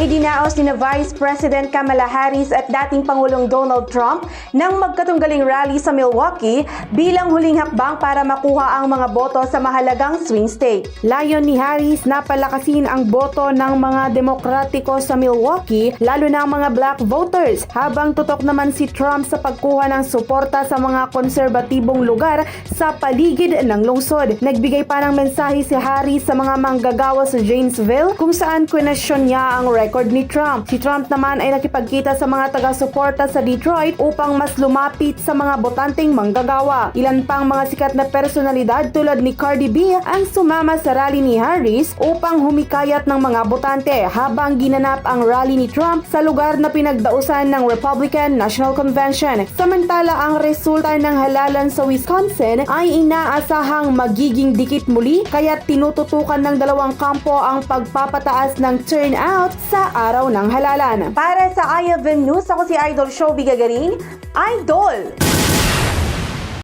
Idinaos ni na Vice President Kamala Harris at dating Pangulong Donald Trump ng magkatunggaling rally sa Milwaukee bilang huling hakbang para makuha ang mga boto sa mahalagang swing state. Layon ni Harris na palakasin ang boto ng mga demokratiko sa Milwaukee lalo na ang mga black voters habang tutok naman si Trump sa pagkuha ng suporta sa mga konserbatibong lugar sa paligid ng lungsod. Nagbigay pa ng mensahe si Harris sa mga manggagawa sa Janesville kung saan kwenasyon niya ang record ni Trump. Si Trump naman ay nakipagkita sa mga taga-suporta sa Detroit upang mas lumapit sa mga botanteng manggagawa. Ilan pang mga sikat na personalidad tulad ni Cardi B ang sumama sa rally ni Harris upang humikayat ng mga botante habang ginanap ang rally ni Trump sa lugar na pinagdausan ng Republican National Convention. Samantala ang resulta ng halalan sa Wisconsin ay inaasahang magiging dikit muli kaya tinututukan ng dalawang kampo ang pagpapataas ng turnout sa araw ng halalan. Para sa IFN News, ako si Idol Show Gagarin. Idol!